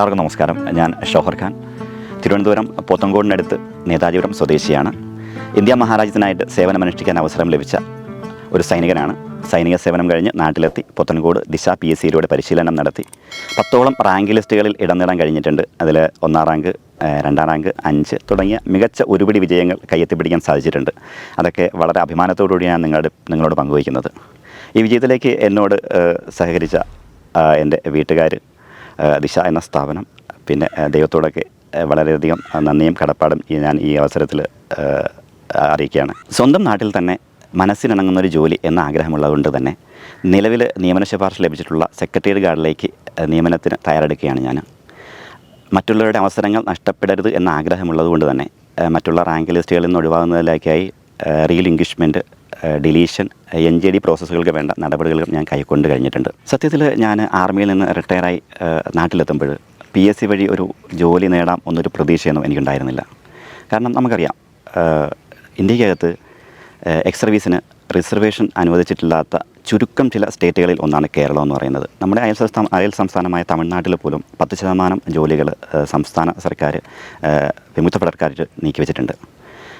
എല്ലാവർക്കും നമസ്കാരം. ഞാൻ ഷോഹർ ഖാൻ. തിരുവനന്തപുരം പോത്തങ്കോടിനടുത്ത് നേതാജിപുരം സ്വദേശിയാണ്. ഇന്ത്യ മഹാരാജ്യത്തിനായിട്ട് സേവനമനുഷ്ഠിക്കാൻ അവസരം ലഭിച്ച ഒരു സൈനികനാണ്. സൈനിക സേവനം കഴിഞ്ഞ് നാട്ടിലെത്തി. പോത്തൻകോട് ദിശ പി എസ് സിയിലൂടെ പരിശീലനം നടത്തി. പത്തോളം റാങ്ക് ലിസ്റ്റുകളിൽ ഇടം നേടാൻ കഴിഞ്ഞിട്ടുണ്ട്. അതിൽ ഒന്നാം റാങ്ക് രണ്ടാം റാങ്ക് അഞ്ച് തുടങ്ങിയ മികച്ച ഒരുപിടി വിജയങ്ങൾ കയ്യെത്തിപ്പിടിക്കാൻ സാധിച്ചിട്ടുണ്ട്. അതൊക്കെ വളരെ അഭിമാനത്തോടുകൂടിയാണ് നിങ്ങളുടെ നിങ്ങളോട് പങ്കുവയ്ക്കുന്നത്. ഈ വിജയത്തിലേക്ക് എന്നോട് സഹകരിച്ച എന്റെ വീട്ടുകാർ ദിശ എന്ന സ്ഥാപനം. പിന്നെ ദൈവത്തോടൊക്കെ വളരെയധികം നന്ദിയും കടപ്പാടും ഞാൻ ഈ അവസരത്തിൽ അറിയിക്കുകയാണ്. സ്വന്തം നാട്ടിൽ തന്നെ മനസ്സിനിണങ്ങുന്ന ഒരു ജോലി എന്ന ആഗ്രഹമുള്ളതുകൊണ്ട് തന്നെ നിലവിൽ നിയമന ശുപാർശ ലഭിച്ചിട്ടുള്ള സെക്രട്ടേറിയറ്റ് ഗാർഡിലേക്ക് നിയമനത്തിന് തയ്യാറെടുക്കുകയാണ് ഞാൻ മറ്റുള്ളവരുടെ അവസരങ്ങൾ നഷ്ടപ്പെടരുത് എന്ന ആഗ്രഹമുള്ളതുകൊണ്ട് തന്നെ മറ്റുള്ള റാങ്ക് ലിസ്റ്റുകളിൽ നിന്ന് ഒഴിവാകുന്നതിലേക്കായി relinquishment deletion N G D പ്രോസസ്സുകൾക്ക് വേണ്ട നടപടികളും ഞാൻ കൈക്കൊണ്ട് കഴിഞ്ഞിട്ടുണ്ട്. സത്യത്തിൽ ഞാൻ ആർമിയിൽ നിന്ന് റിട്ടയറായി നാട്ടിലെത്തുമ്പോൾ പി എസ് സി വഴി ഒരു ജോലി നേടാം എന്നൊരു പ്രതീക്ഷയൊന്നും എനിക്കുണ്ടായിരുന്നില്ല. കാരണം നമുക്കറിയാം ഇന്ത്യക്കകത്ത് എക്സ് സർവീസിന് റിസർവേഷൻ അനുവദിച്ചിട്ടില്ലാത്ത ചുരുക്കം ചില സ്റ്റേറ്റുകളിൽ ഒന്നാണ് കേരളം എന്ന് പറയുന്നത്. നമ്മുടെ അയൽ സംസ്ഥാന അയൽ സംസ്ഥാനമായ തമിഴ്നാട്ടിൽ പോലും പത്ത് ശതമാനം ജോലികൾ സംസ്ഥാന സർക്കാർ വിമുക്ത വിമുക്തഭടർക്കാർ നീക്കി വെച്ചിട്ടുണ്ട്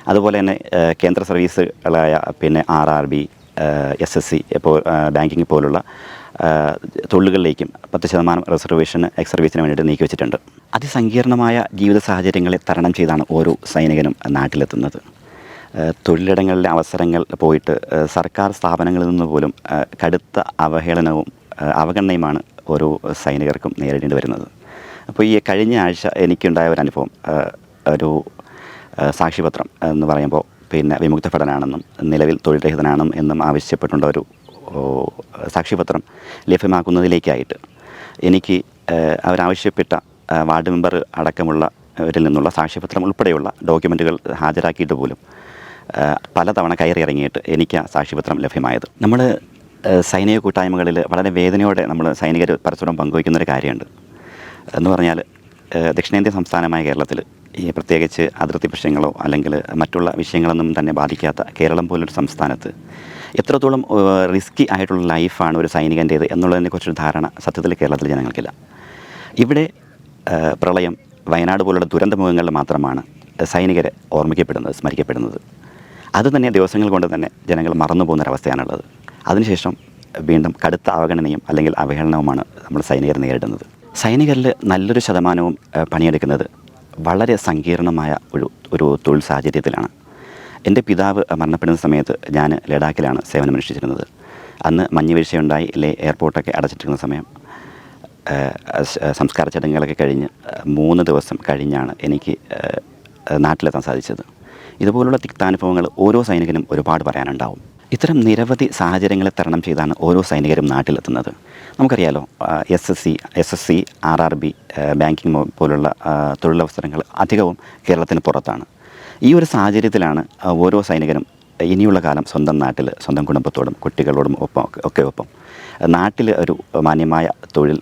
അതുപോലെ തന്നെ കേന്ദ്ര സർവീസുകളായ പിന്നെ R R B S S C ഇപ്പോൾ ബാങ്കിങ് പോലുള്ള തൊഴിലുകളിലേക്കും പത്ത് ശതമാനം റിസർവേഷൻ എക്സ് സർവീസിന് വേണ്ടിയിട്ട് നീക്കി വെച്ചിട്ടുണ്ട്. അതിസങ്കീർണമായ ജീവിത സാഹചര്യങ്ങളെ തരണം ചെയ്താണ് ഓരോ സൈനികനും നാട്ടിലെത്തുന്നത്. തൊഴിലിടങ്ങളിലെ അവസരങ്ങൾ പോയിട്ട് സർക്കാർ സ്ഥാപനങ്ങളിൽ നിന്ന് പോലും കടുത്ത അവഹേളനവും അവഗണനയുമാണ് ഓരോ സൈനികർക്കും നേരിടേണ്ടി വരുന്നത്. അപ്പോൾ ഈ കഴിഞ്ഞ ആഴ്ച എനിക്കുണ്ടായ ഒരു അനുഭവം ഒരു ഏഹ് സാക്ഷ്യപത്രം എന്ന് പറയുമ്പോൾ പിന്നെ വിമുക്തഭടനാണെന്നും നിലവിൽ തൊഴിൽ രഹിതനാണെന്നും എന്നും ആവശ്യപ്പെട്ടുള്ള ഒരു സാക്ഷിപത്രം ലഭ്യമാക്കുന്നതിലേക്കായിട്ട് എനിക്ക് അവരാവശ്യപ്പെട്ട വാർഡ് മെമ്പർ അടക്കമുള്ള ഇവരിൽ നിന്നുള്ള സാക്ഷ്യപത്രം ഉൾപ്പെടെയുള്ള ഡോക്യുമെന്റുകൾ ഹാജരാക്കിയിട്ട് പോലും പലതവണ കയറി ഇറങ്ങിയിട്ട് എനിക്ക് ആ സാക്ഷ്യപത്രം ലഭ്യമായത്. നമ്മൾ സൈനിക കൂട്ടായ്മകളിൽ വളരെ വേദനയോടെ നമ്മൾ സൈനികർ പരസ്പരം പങ്കുവയ്ക്കുന്നൊരു കാര്യമുണ്ട്. എന്ന് പറഞ്ഞാൽ ദക്ഷിണേന്ത്യൻ സംസ്ഥാനമായ കേരളത്തിൽ ഈ പ്രത്യേകിച്ച് അതിർത്തി പ്രശ്നങ്ങളോ അല്ലെങ്കിൽ മറ്റുള്ള വിഷയങ്ങളൊന്നും തന്നെ ബാധിക്കാത്ത കേരളം പോലൊരു സംസ്ഥാനത്ത് എത്രത്തോളം റിസ്കി ആയിട്ടുള്ള ലൈഫാണ് ഒരു സൈനികന്റേത് എന്നുള്ളതിനെക്കുറിച്ചൊരു ധാരണ സത്യത്തിൽ കേരളത്തിലെ ജനങ്ങൾക്കില്ല. ഇവിടെ പ്രളയം വയനാട് പോലുള്ള ദുരന്തമുഖങ്ങളിൽ മാത്രമാണ് സൈനികരെ ഓർമ്മിക്കപ്പെടുന്നത് സ്മരിക്കപ്പെടുന്നത്. അത് തന്നെ ദിവസങ്ങൾ കൊണ്ട് തന്നെ ജനങ്ങൾ മറന്നു പോകുന്നൊരവസ്ഥയാണുള്ളത്. അതിനുശേഷം വീണ്ടും കടുത്ത അവഗണനയും അല്ലെങ്കിൽ അവഹേളനവുമാണ് നമ്മൾ സൈനികർ നേരിടുന്നത്. സൈനികരിൽ നല്ലൊരു ശതമാനവും പണിയെടുക്കുന്നത് വളരെ സങ്കീർണമായ ഒരു ഒരു തൊഴിൽ സാഹചര്യത്തിലാണ്. എന്റെ പിതാവ് മരണപ്പെടുന്ന സമയത്ത് ഞാൻ ലഡാക്കിലാണ് സേവനമനുഷ്ഠിച്ചിരുന്നത് അന്ന് മഞ്ഞ് വീഴ്ചയുണ്ടായി ലേ എയർപോർട്ടൊക്കെ അടച്ചിട്ടിരുന്ന സമയം സംസ്കാര ചടങ്ങുകളൊക്കെ കഴിഞ്ഞ് മൂന്ന് ദിവസം കഴിഞ്ഞാണ് എനിക്ക് നാട്ടിലെത്താൻ സാധിച്ചത്. ഇതുപോലുള്ള തിക്താനുഭവങ്ങൾ ഓരോ സൈനികനും ഒരുപാട് പറയാനുണ്ടാവും. ഇത്തരം നിരവധി സാഹചര്യങ്ങളെ തരണം ചെയ്താണ് ഓരോ സൈനികരും നാട്ടിലെത്തുന്നത്. നമുക്കറിയാലോ S S C S S C R R B banking പോലുള്ള തൊഴിലവസരങ്ങൾ അധികവും കേരളത്തിന് പുറത്താണ്. ഈ ഒരു സാഹചര്യത്തിലാണ് ഓരോ സൈനികരും ഇനിയുള്ള കാലം സ്വന്തം നാട്ടിൽ സ്വന്തം കുടുംബത്തോടും കുട്ടികളോടും ഒപ്പം ഒക്കെ- ഒപ്പം നാട്ടിൽ ഒരു മാന്യമായ തൊഴിൽ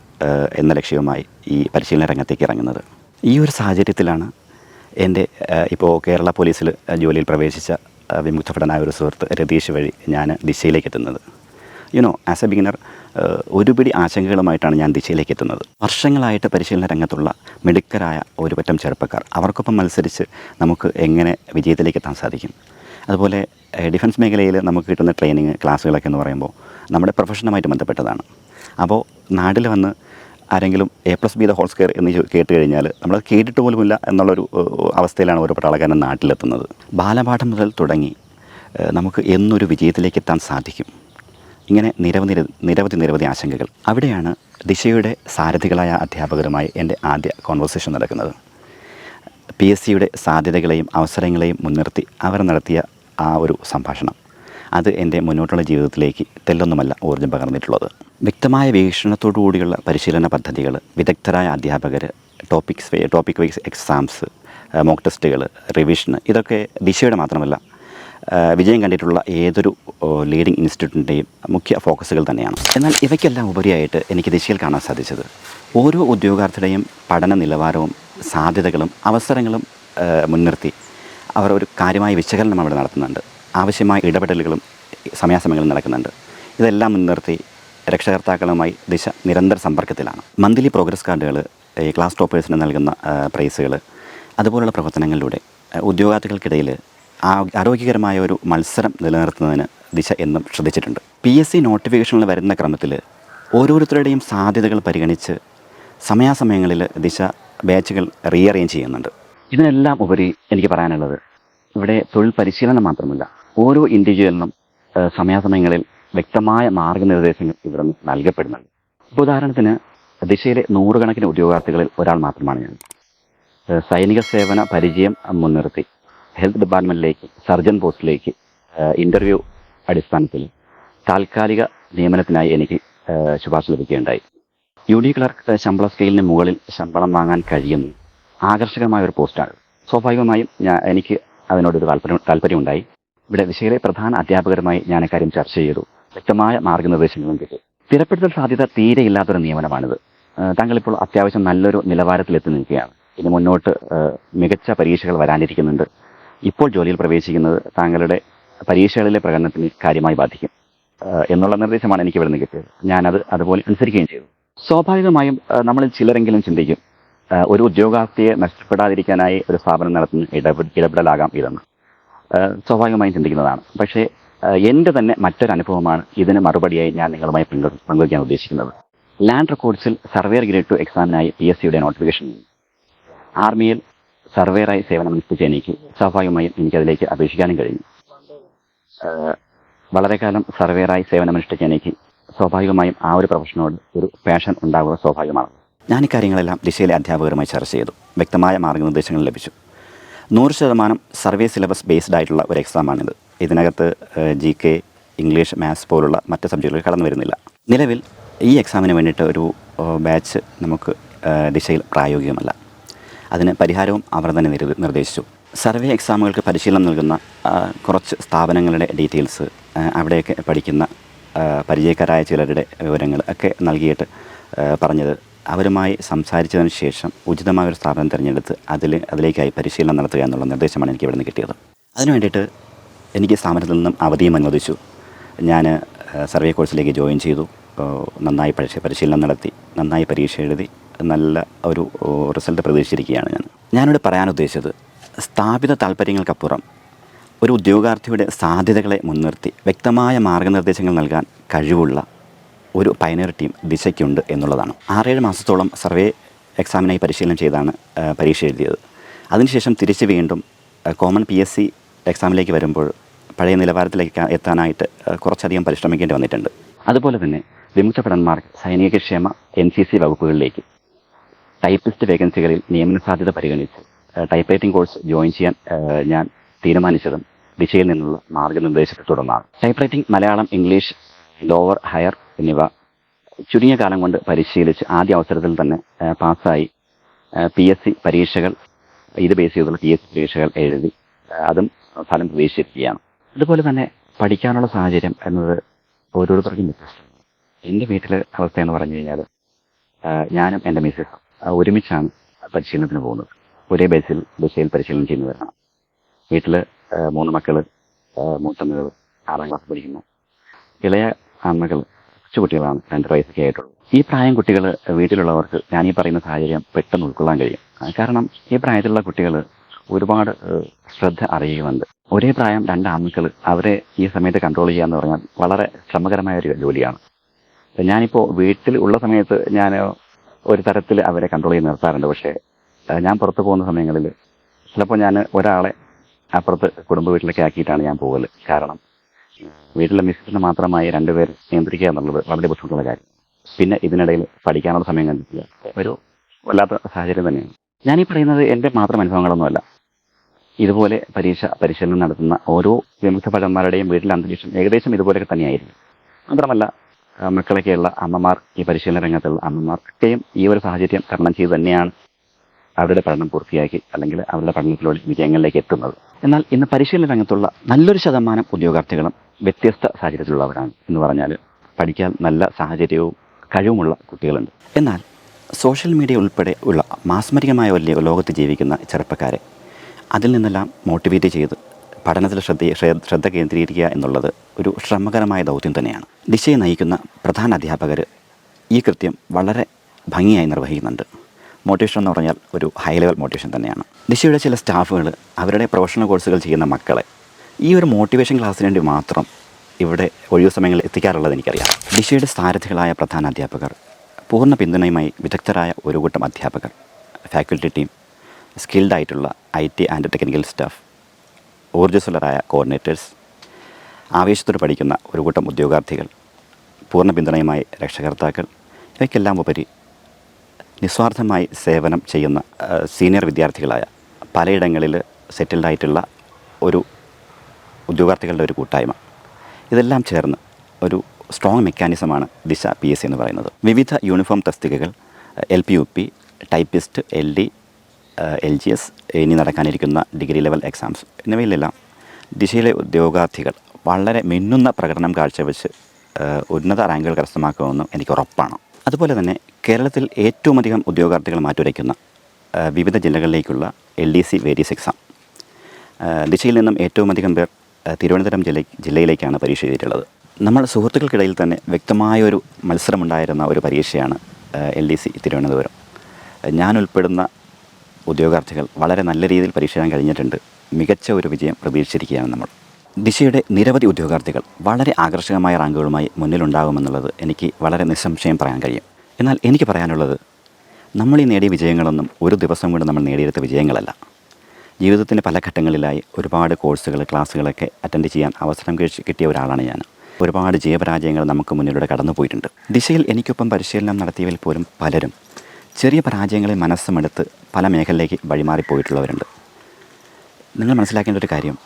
എന്ന ലക്ഷ്യവുമായി ഈ പരിശീലന രംഗത്തേക്ക് ഇറങ്ങുന്നത്. ഈ ഒരു സാഹചര്യത്തിലാണ് എന്റെ ഇപ്പോൾ കേരള പോലീസിൽ ജോലിയിൽ പ്രവേശിച്ച വിമുക്തഭടനായ ഒരു സുഹൃത്ത് രതീഷ് വഴി ഞാൻ ദിശയിലേക്ക് എത്തുന്നത്. യുനോ ആസ് എ ബിഗിനർ ഒരുപിടി ആശങ്കകളുമായിട്ടാണ് ഞാൻ ദിശയിലേക്ക് എത്തുന്നത്. വർഷങ്ങളായിട്ട് പരിശീലന രംഗത്തുള്ള മിടുക്കരായ ഒരു പറ്റം ചെറുപ്പക്കാർ അവർക്കൊപ്പം മത്സരിച്ച് നമുക്ക് എങ്ങനെ വിജയത്തിലേക്ക് എത്താൻ സാധിക്കും? അതുപോലെ ഡിഫൻസ് മേഖലയിൽ നമുക്ക് കിട്ടുന്ന ട്രെയിനിങ് ക്ലാസ്സുകളൊക്കെ എന്ന് പറയുമ്പോൾ നമ്മുടെ പ്രൊഫഷനുമായിട്ട് ബന്ധപ്പെട്ടതാണ്. അപ്പോൾ നാട്ടിൽ വന്ന് ആരെങ്കിലും A plus B the whole square എന്ന് കേട്ട് കഴിഞ്ഞാൽ നമ്മൾ കേട്ടിട്ട് പോലുമില്ല എന്നുള്ളൊരു അവസ്ഥയിലാണ് ഓരോ പട്ടാളക്കാരൻ നാട്ടിലെത്തുന്നത്. ബാലപാഠം മുതൽ തുടങ്ങി നമുക്ക് എന്നൊരു വിജയത്തിലേക്ക് എത്താൻ സാധിക്കും. ഇങ്ങനെ നിരവധി നിരവധി നിരവധി ആശങ്കകൾ. അവിടെയാണ് ദിശയുടെ സാരഥികളായ അധ്യാപകരുമായി എന്റെ ആദ്യ കോൺവെർസേഷൻ നടക്കുന്നത്. പി എസ് സിയുടെ സാധ്യതകളെയും അവസരങ്ങളെയും മുൻനിർത്തി അവർ നടത്തിയ ആ ഒരു സംഭാഷണം. അത് എന്റെ മുന്നോട്ടുള്ള ജീവിതത്തിലേക്ക് തെല്ലൊന്നുമല്ല ഊർജം പകർന്നിട്ടുള്ളത്. വ്യക്തമായ വീക്ഷണത്തോടു കൂടിയുള്ള പരിശീലന പദ്ധതികൾ വിദഗ്ധരായ അധ്യാപകർ topics topic wise exams mock ടെസ്റ്റുകൾ റിവിഷൻ ഇതൊക്കെ ദിശയുടെ മാത്രമല്ല വിജയം കണ്ടിട്ടുള്ള ഏതൊരു ലീഡിംഗ് ഇൻസ്റ്റിറ്റ്യൂട്ടിന്റെയും മുഖ്യ ഫോക്കസുകൾ തന്നെയാണ്. എന്നാൽ ഇവയ്ക്കെല്ലാം ഉപരിയായിട്ട് എനിക്ക് ദിശയിൽ കാണാൻ സാധിച്ചത് ഓരോ ഉദ്യോഗാർത്ഥിയുടെയും പഠന നിലവാരവും സാധ്യതകളും അവസരങ്ങളും മുൻനിർത്തി അവർ ഒരു കാര്യമായ വിശകലനം അവിടെ നടത്തുന്നുണ്ട്. ആവശ്യമായ ഇടപെടലുകളും സമയാസമയങ്ങളിൽ നടക്കുന്നുണ്ട്. ഇതെല്ലാം മുൻനിർത്തി രക്ഷകർത്താക്കളുമായി ദിശ നിരന്തര സമ്പർക്കത്തിലാണ്. മന്ത്ലി പ്രോഗ്രസ് കാർഡുകൾ ഈ ക്ലാസ് ടോപ്പേഴ്സിന് നൽകുന്ന പ്രൈസുകൾ അതുപോലുള്ള പ്രവർത്തനങ്ങളിലൂടെ ഉദ്യോഗാർത്ഥികൾക്കിടയിൽ ആരോഗ്യകരമായ ഒരു മത്സരം നിലനിർത്തുന്നതിന് ദിശ എന്നും ശ്രദ്ധിച്ചിട്ടുണ്ട്. പി എസ് സി നോട്ടിഫിക്കേഷനിൽ വരുന്ന ക്രമത്തിൽ ഓരോരുത്തരുടെയും സാധ്യതകൾ പരിഗണിച്ച് സമയാസമയങ്ങളിൽ ദിശ ബാച്ചുകൾ റീഅറേഞ്ച് ചെയ്യുന്നുണ്ട്. ഇതിനെല്ലാം ഉപരി എനിക്ക് പറയാനുള്ളത് ഇവിടെ തൊഴിൽ പരിശീലനം മാത്രമല്ല ഓരോ ഇൻഡിവിജ്വലിനും സമയാസമയങ്ങളിൽ വ്യക്തമായ മാർഗനിർദ്ദേശങ്ങൾ ഇവിടെ നിന്ന് നൽകപ്പെടുന്നുണ്ട്. ഇപ്പോൾ ഉദാഹരണത്തിന് ദിശയിലെ നൂറുകണക്കിന് ഉദ്യോഗാർത്ഥികളിൽ ഒരാൾ മാത്രമാണ് ഞാൻ. സൈനിക സേവന പരിചയം മുൻനിർത്തി ഹെൽത്ത് ഡിപ്പാർട്ട്മെന്റിലേക്ക് സർജൻ പോസ്റ്റിലേക്ക് ഇന്റർവ്യൂ അടിസ്ഥാനത്തിൽ താൽക്കാലിക നിയമനത്തിനായി എനിക്ക് ശുപാർശ ലഭിക്കുകയുണ്ടായി. യു ഡി ക്ലർക്ക് ശമ്പള സ്കെയിലിന് മുകളിൽ ശമ്പളം വാങ്ങാൻ കഴിയുന്ന. ആകർഷകമായ ഒരു പോസ്റ്റാണ്. സ്വാഭാവികമായും ഞാൻ എനിക്ക് അതിനോടൊരു താല്പര്യം താല്പര്യമുണ്ടായി ഇവിടെ വിഷയിലെ പ്രധാന അധ്യാപകരുമായി ഞാൻ കാര്യം ചർച്ച ചെയ്തു. വ്യക്തമായ മാർഗനിർദ്ദേശങ്ങളും കിട്ടി. സ്ഥിരപ്പെടുത്തൽ സാധ്യത തീരെ ഇല്ലാത്തൊരു നിയമനമാണിത് താങ്കളിപ്പോൾ അത്യാവശ്യം നല്ലൊരു നിലവാരത്തിലെത്തി നിൽക്കുകയാണ്. ഇനി മുന്നോട്ട് മികച്ച പരീക്ഷകൾ വരാനിരിക്കുന്നുണ്ട്. ഇപ്പോൾ ജോലിയിൽ പ്രവേശിക്കുന്നത് താങ്കളുടെ പരീക്ഷകളിലെ പ്രകടനത്തിന് കാര്യമായി ബാധിക്കും. എന്നുള്ള നിർദ്ദേശമാണ് എനിക്ക് ഇവിടെ നിന്ന് കിട്ടിയത്. ഞാനത് അതുപോലെ അനുസരിക്കുകയും ചെയ്തു. സ്വാഭാവികമായും നമ്മളിൽ ചിലരെങ്കിലും ചിന്തിക്കും ഒരു ഉദ്യോഗാർത്ഥിയെ നഷ്ടപ്പെടാതിരിക്കാനായി ഒരു സ്ഥാപനം നടത്തുന്ന ഇടപെ ഇടപെടലാകാം ഇതെന്ന്. സ്വാഭാവികമായും ചിന്തിക്കുന്നതാണ്. പക്ഷേ എന്റെ തന്നെ മറ്റൊരു അനുഭവമാണ് ഇതിന് മറുപടിയായി ഞാൻ നിങ്ങളുമായി പങ്കു പങ്കുവയ്ക്കാൻ ഉദ്ദേശിക്കുന്നത്. ലാൻഡ് റെക്കോർഡ്സിൽ സർവേയർ ഗ്രേഡ് ടു എക്സാമിനായി പി എസ് സിയുടെ നോട്ടിഫിക്കേഷൻ ആർമിയിൽ സർവേയറായി സേവനമനുഷ്ഠിച്ച എനിക്ക് സ്വാഭാവികമായും എനിക്കതിലേക്ക് അപേക്ഷിക്കാനും കഴിഞ്ഞു. വളരെ കാലം സർവേയറായി സേവനമനുഷ്ഠിച്ച എനിക്ക് സ്വാഭാവികമായും ആ ഒരു പ്രൊഫഷനോട് ഒരു പാഷൻ ഉണ്ടാവുക സ്വാഭാവികമാണ്. ഞാൻ ഇക്കാര്യങ്ങളെല്ലാം ദിശയിലെ അധ്യാപകരുമായി ചർച്ച ചെയ്തു. വ്യക്തമായ മാർഗനിർദ്ദേശങ്ങൾ ലഭിച്ചു. നൂറ് ശതമാനം സർവേ സിലബസ് ബേസ്ഡ് ആയിട്ടുള്ള ഒരു എക്സാമാണിത് ഇതിനകത്ത് ജി കെ ഇംഗ്ലീഷ് മാത്സ് പോലുള്ള മറ്റ് സബ്ജക്റ്റുകൾ കടന്നു വരുന്നില്ല. നിലവിൽ ഈ എക്സാമിന് വേണ്ടിയിട്ട് ഒരു ബാച്ച് നമുക്ക് ദിശയിൽ പ്രായോഗികമല്ല. അതിന് പരിഹാരവും അവർ തന്നെ നിർദ്ദേശിച്ചു. സർവേ എക്സാമുകൾക്ക് പരിശീലനം നൽകുന്ന കുറച്ച് സ്ഥാപനങ്ങളുടെ ഡീറ്റെയിൽസ് അവിടെയൊക്കെ പഠിക്കുന്ന പരിചയക്കാരായ ചിലരുടെ വിവരങ്ങൾ ഒക്കെ നൽകിയിട്ട് പറഞ്ഞത് അവരുമായി സംസാരിച്ചതിന് ശേഷം ഉചിതമായ ഒരു സ്ഥാപനം തിരഞ്ഞെടുത്ത് അതിൽ അതിലേക്കായി പരിശീലനം നടത്തുക എന്നുള്ള നിർദ്ദേശമാണ് എനിക്ക് നിന്ന് കിട്ടിയത്. അതിനു വേണ്ടിയിട്ട് എനിക്ക് സ്ഥാപനത്തിൽ നിന്നും അവധിയും അനുവദിച്ചു. ഞാൻ സർവേ കോഴ്സിലേക്ക് ജോയിൻ ചെയ്തു. നന്നായി പരിശ പരിശീലനം നടത്തി നന്നായി പരീക്ഷ എഴുതി നല്ല ഒരു റിസൾട്ട് പ്രതീക്ഷിച്ചിരിക്കുകയാണ് ഞാൻ. ഞാനിവിടെ പറയാൻ ഉദ്ദേശിച്ചത് സ്ഥാപിത താല്പര്യങ്ങൾക്കപ്പുറം ഒരു ഉദ്യോഗാർത്ഥിയുടെ സാധ്യതകളെ മുൻനിർത്തി വ്യക്തമായ മാർഗനിർദ്ദേശങ്ങൾ നൽകാൻ കഴിവുള്ള ഒരു പൈനർ ടീം ദിശയ്ക്കുണ്ട് എന്നുള്ളതാണ്. ആറേഴ് മാസത്തോളം സർവേ എക്സാമിനായി പരിശീലനം ചെയ്താണ് പരീക്ഷ എഴുതിയത്. അതിനുശേഷം തിരിച്ച് വീണ്ടും കോമൺ പി എസ് സി എക്സാമിലേക്ക് വരുമ്പോൾ പഴയ നിലവാരത്തിലേക്ക് എത്താനായിട്ട് കുറച്ചധികം പരിശ്രമിക്കേണ്ടി വന്നിട്ടുണ്ട്. അതുപോലെ തന്നെ വിമുക്ത ഭടന്മാർക്ക് സൈനികക്ഷേമ എൻ സി സി വകുപ്പുകളിലേക്ക് ടൈപ്പിസ്റ്റ് വേക്കൻസികളിൽ നിയമന സാധ്യത പരിഗണിച്ച് ടൈപ്പ് റൈറ്റിംഗ് കോഴ്സ് ജോയിൻ ചെയ്യാൻ ഞാൻ തീരുമാനിച്ചതും ദിശയിൽ നിന്നുള്ള മാർഗനിർദ്ദേശത്തെ തുടർന്നാണ്. Type writing Malayalam English lower higher എന്നിവ ചുരുങ്ങിയ കാലം കൊണ്ട് പരിശീലിച്ച് ആദ്യ അവസരത്തിൽ തന്നെ പാസ്സായി പി എസ് സി പരീക്ഷകൾ ഇത് ബേസ് ചെയ്തുള്ള പി എസ് സി പരീക്ഷകൾ എഴുതി അതും ഫലം പ്രവേശിച്ചിരിക്കുകയാണ് അതുപോലെ തന്നെ പഠിക്കാനുള്ള സാഹചര്യം എന്നത് ഓരോരുത്തർക്കും വ്യത്യസ്തമാണ്. എന്റെ വീട്ടിലെ അവസ്ഥ എന്ന് പറഞ്ഞു കഴിഞ്ഞാൽ ഞാനും എന്റെ മിസ്സസ് ഒരുമിച്ചാണ് പരിശീലനത്തിന് പോകുന്നത്. ഒരേ ബേസിൽ ബസ്സിൽ പരിശീലനം ചെയ്യുന്നവരാണ്. വീട്ടിൽ മൂന്ന് മക്കൾ മൂത്ത മകൾ ആറാം ക്ലാസ് പഠിക്കുന്നു. ഇളയ ആൺമകൾ കൊച്ചുകുട്ടികളാണ് രണ്ട് വയസ്സൊക്കെ ആയിട്ടുള്ളൂ. ഈ പ്രായം കുട്ടികൾ വീട്ടിലുള്ളവർക്ക് ഞാൻ ഈ പറയുന്ന സാഹചര്യം പെട്ടെന്ന് ഉൾക്കൊള്ളാൻ കഴിയും. കാരണം ഈ പ്രായത്തിലുള്ള കുട്ടികൾ ഒരുപാട് ശ്രദ്ധ അറിയുന്നുണ്ട്. ഒരേ പ്രായം രണ്ട് ആൺമക്കൾ അവരെ ഈ സമയത്ത് കൺട്രോൾ ചെയ്യുക എന്ന് പറഞ്ഞാൽ വളരെ ശ്രമകരമായ ഒരു ജോലിയാണ് ഞാനിപ്പോൾ വീട്ടിൽ ഉള്ള സമയത്ത് ഞാൻ ഒരു തരത്തിൽ അവരെ കൺട്രോൾ ചെയ്ത് നിർത്താറുണ്ട്. പക്ഷേ ഞാൻ പുറത്ത് പോകുന്ന സമയങ്ങളിൽ ചിലപ്പോൾ ഞാൻ ഒരാളെ അപ്പുറത്ത് കുടുംബ വീട്ടിലൊക്കെ ആക്കിയിട്ടാണ് ഞാൻ പോകൽ കാരണം വീട്ടിലെ മിസ്സിന് മാത്രമായി രണ്ടുപേർ നിയന്ത്രിക്കുക എന്നുള്ളത് വളരെ ബുദ്ധിമുട്ടുള്ള കാര്യം. പിന്നെ ഇതിനിടയിൽ പഠിക്കാനുള്ള സമയം കണ്ടിട്ടില്ല ഒരു വല്ലാത്ത സാഹചര്യം തന്നെയാണ്. ഞാനീ പറയുന്നത് എന്റെ മാത്രം അനുഭവങ്ങളൊന്നുമല്ല. ഇതുപോലെ പരീക്ഷ പരിശീലനം നടത്തുന്ന ഓരോ വിമുക്ത ഭടന്മാരുടെയും വീട്ടിലെ അന്തരീക്ഷം ഏകദേശം ഇതുപോലെയൊക്കെ തന്നെയായിരുന്നു. മാത്രമല്ല മക്കളൊക്കെയുള്ള അമ്മമാർ ഈ പരിശീലന രംഗത്തുള്ള അമ്മമാർക്കൊക്കെയും ഈ ഒരു സാഹചര്യം തരണം ചെയ്ത് തന്നെയാണ് അവരുടെ പഠനം പൂർത്തിയാക്കി അല്ലെങ്കിൽ അവരുടെ പഠനത്തിലൂടെ വിജയങ്ങളിലേക്ക് എത്തുന്നത്. എന്നാൽ ഇന്ന് പരിശീലന രംഗത്തുള്ള നല്ലൊരു ശതമാനം ഉദ്യോഗാർത്ഥികളും വ്യത്യസ്ത സാഹചര്യത്തിലുള്ളവരാണ് എന്ന് പറഞ്ഞാൽ പഠിക്കാൻ നല്ല സാഹചര്യവും കഴിവുമുള്ള കുട്ടികളുണ്ട്. എന്നാൽ സോഷ്യൽ മീഡിയ ഉൾപ്പെടെ ഉള്ള മാസ്മരികമായ വലിയ ലോകത്ത് ജീവിക്കുന്ന ചെറുപ്പക്കാരെ അതിൽ നിന്നെല്ലാം മോട്ടിവേറ്റ് ചെയ്ത് പഠനത്തിൽ ശ്രദ്ധ ശ്രദ്ധ- കേന്ദ്രീകരിക്കുക എന്നുള്ളത് ഒരു ശ്രമകരമായ ദൗത്യം തന്നെയാണ്. ദിശയെ നയിക്കുന്ന പ്രധാന അധ്യാപകർ ഈ കൃത്യം വളരെ ഭംഗിയായി നിർവഹിക്കുന്നുണ്ട്. മോട്ടിവേഷൻ എന്ന് പറഞ്ഞാൽ ഒരു ഹൈ ലെവൽ മോട്ടിവേഷൻ തന്നെയാണ്. ദിശയുടെ ചില സ്റ്റാഫുകൾ അവരുടെ പ്രൊഫഷണൽ കോഴ്സുകൾ ചെയ്യുന്ന മക്കളെ ഈ ഒരു മോട്ടിവേഷൻ ക്ലാസ്സിന് വേണ്ടി മാത്രം ഇവിടെ ഒഴിവു സമയങ്ങളിൽ എത്തിക്കാറുള്ളത് എനിക്കറിയാം. ദിശയുടെ സാരഥികളായ പ്രധാന അധ്യാപകർ പൂർണ പിന്തുണയുമായി വിദഗ്ധരായ ഒരു കൂട്ടം അധ്യാപകർ ഫാക്കൽറ്റി ടീം സ്കിൽഡ് ആയിട്ടുള്ള I T and technical staff ഊർജസ്വലരായ coordinators ആവേശത്തോടെ പഠിക്കുന്ന ഒരു കൂട്ടം ഉദ്യോഗാർത്ഥികൾ പൂർണ പിന്തുണയുമായി രക്ഷകർത്താക്കൾ ഇവയ്ക്കെല്ലാം ഉപരി നിസ്വാർത്ഥമായി സേവനം ചെയ്യുന്ന സീനിയർ വിദ്യാർത്ഥികളായ പലയിടങ്ങളിൽ സെറ്റിൽഡ് ആയിട്ടുള്ള ഒരു ഉദ്യോഗാർത്ഥികളുടെ ഒരു കൂട്ടായ്മ. ഇതെല്ലാം ചേർന്ന് ഒരു സ്ട്രോങ് മെക്കാനിസമാണ് ദിശ പി എസ് സി എന്ന് പറയുന്നത്. വിവിധ യൂണിഫോം തസ്തികകൾ L P U P typist L D L G S ഇനി നടക്കാനിരിക്കുന്ന ഡിഗ്രി ലെവൽ എക്സാംസ് എന്നിവയിലെല്ലാം ദിശയിലെ ഉദ്യോഗാർത്ഥികൾ വളരെ മിന്നുന്ന പ്രകടനം കാഴ്ചവെച്ച് ഉന്നത റാങ്കുകൾ കരസ്ഥമാക്കുമെന്നും എനിക്ക് ഉറപ്പാണ്. അതുപോലെ തന്നെ കേരളത്തിൽ ഏറ്റവും അധികം ഉദ്യോഗാർത്ഥികൾ മാറ്റുരയ്ക്കുന്ന വിവിധ ജില്ലകളിലേക്കുള്ള L D C various exam ദിശയിൽ നിന്നും ഏറ്റവും അധികം പേർ തിരുവനന്തപുരം ജില്ല ജില്ലയിലേക്കാണ് പരീക്ഷ എഴുതിയിട്ടുള്ളത്. നമ്മൾ സുഹൃത്തുക്കൾക്കിടയിൽ തന്നെ വ്യക്തമായൊരു മത്സരമുണ്ടായിരുന്ന ഒരു പരീക്ഷയാണ് എൽ ഡി സി തിരുവനന്തപുരം. ഞാൻ ഉൾപ്പെടുന്ന ഉദ്യോഗാർത്ഥികൾ വളരെ നല്ല രീതിയിൽ പരീക്ഷ എഴുതാൻ കഴിഞ്ഞിട്ടുണ്ട്. മികച്ച ഒരു വിജയം പ്രതീക്ഷിച്ചിരിക്കുകയാണ് നമ്മൾ. ദിശയുടെ നിരവധി ഉദ്യോഗാർത്ഥികൾ വളരെ ആകർഷകമായ റാങ്കുകളുമായി മുന്നിലുണ്ടാകുമെന്നുള്ളത് എനിക്ക് വളരെ നിസ്സംശയം പറയാൻ കഴിയും. എന്നാൽ എനിക്ക് പറയാനുള്ളത് നമ്മൾ ഈ നേടിയ വിജയങ്ങളൊന്നും ഒരു ദിവസം കൊണ്ട് നമ്മൾ നേടിയെടുത്ത വിജയങ്ങളല്ല. ജീവിതത്തിന്റെ പല ഘട്ടങ്ങളിലായി ഒരുപാട് കോഴ്സുകൾ ക്ലാസ്സുകളൊക്കെ അറ്റൻഡ് ചെയ്യാൻ അവസരം കിട്ടിയ ഒരാളാണ് ഞാൻ. ഒരുപാട് ജയപരാജയങ്ങൾ നമുക്ക് മുന്നിലൂടെ കടന്നു പോയിട്ടുണ്ട് ദിശയിൽ എനിക്കൊപ്പം പരിശീലനം നടത്തിയവരിൽ പോലും പലരും ചെറിയ പരാജയങ്ങളെ മനസ്സുമെടുത്ത് പല മേഖലയിലേക്ക് വഴിമാറിപ്പോയിട്ടുള്ളവരുണ്ട്. നിങ്ങൾ മനസ്സിലാക്കേണ്ട ഒരു കാര്യം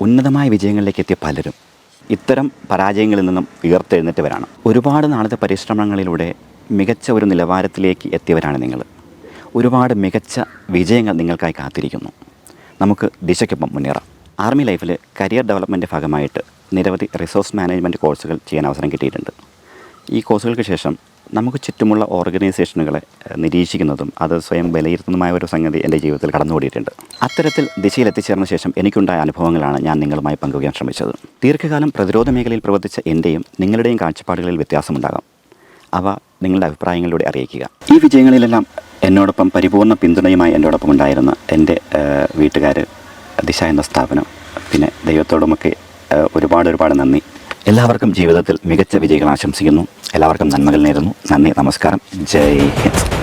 ഉന്നതമായ വിജയങ്ങളിലേക്ക് എത്തിയ പലരും ഇത്തരം പരാജയങ്ങളിൽ നിന്നും ഉയർത്തെഴുന്നേറ്റവരാണ് ഒരുപാട് നാളത്തെ പരിശ്രമങ്ങളിലൂടെ മികച്ച ഒരു നിലവാരത്തിലേക്ക് എത്തിയവരാണ് നിങ്ങൾ. ഒരുപാട് മികച്ച വിജയങ്ങൾ നിങ്ങൾക്കായി കാത്തിരിക്കുന്നു. നമുക്ക് ദിശയ്ക്കൊപ്പം മുന്നേറാം. ആർമി ലൈഫിൽ കരിയർ ഡെവലപ്മെന്റ് ഭാഗമായിട്ട് നിരവധി റിസോഴ്സ് മാനേജ്മെന്റ് കോഴ്സുകൾ ചെയ്യാൻ അവസരം കിട്ടിയിട്ടുണ്ട്. ഈ കോഴ്സുകൾക്ക് ശേഷം നമുക്ക് ചുറ്റുമുള്ള ഓർഗനൈസേഷനുകളെ നിരീക്ഷിക്കുന്നതും അത് സ്വയം വിലയിരുത്തുന്നതുമായ ഒരു സംഗതി എന്റെ ജീവിതത്തിൽ കടന്നുകൂടിയിട്ടുണ്ട്. അത്തരത്തിൽ ദിശയിൽ എത്തിച്ചേർന്ന ശേഷം എനിക്കുണ്ടായ അനുഭവങ്ങളാണ് ഞാൻ നിങ്ങളുമായി പങ്കുവയ്ക്കാൻ ശ്രമിച്ചത്. ദീർഘകാലം പ്രതിരോധ മേഖലയിൽ പ്രവർത്തിച്ച എന്റെയും നിങ്ങളുടെയും കാഴ്ചപ്പാടുകളിൽ വ്യത്യാസമുണ്ടാകാം. അവ നിങ്ങളുടെ അഭിപ്രായങ്ങളിലൂടെ അറിയിക്കുക. ഈ വിജയങ്ങളിലെല്ലാം എന്നോടൊപ്പം പരിപൂർണ പിന്തുണയുമായി എന്നോടൊപ്പം ഉണ്ടായിരുന്ന എന്റെ വീട്ടുകാർ ദിശ എന്ന സ്ഥാപനം പിന്നെ ദൈവത്തോടുമൊക്കെ ഒരുപാട് ഒരുപാട് നന്ദി. എല്ലാവർക്കും ജീവിതത്തിൽ മികച്ച വിജയങ്ങൾ ആശംസിക്കുന്നു. എല്ലാവർക്കും നന്മകൾ നേരുന്നു. നന്ദി നമസ്കാരം. ജയ് ഹിന്ദ്.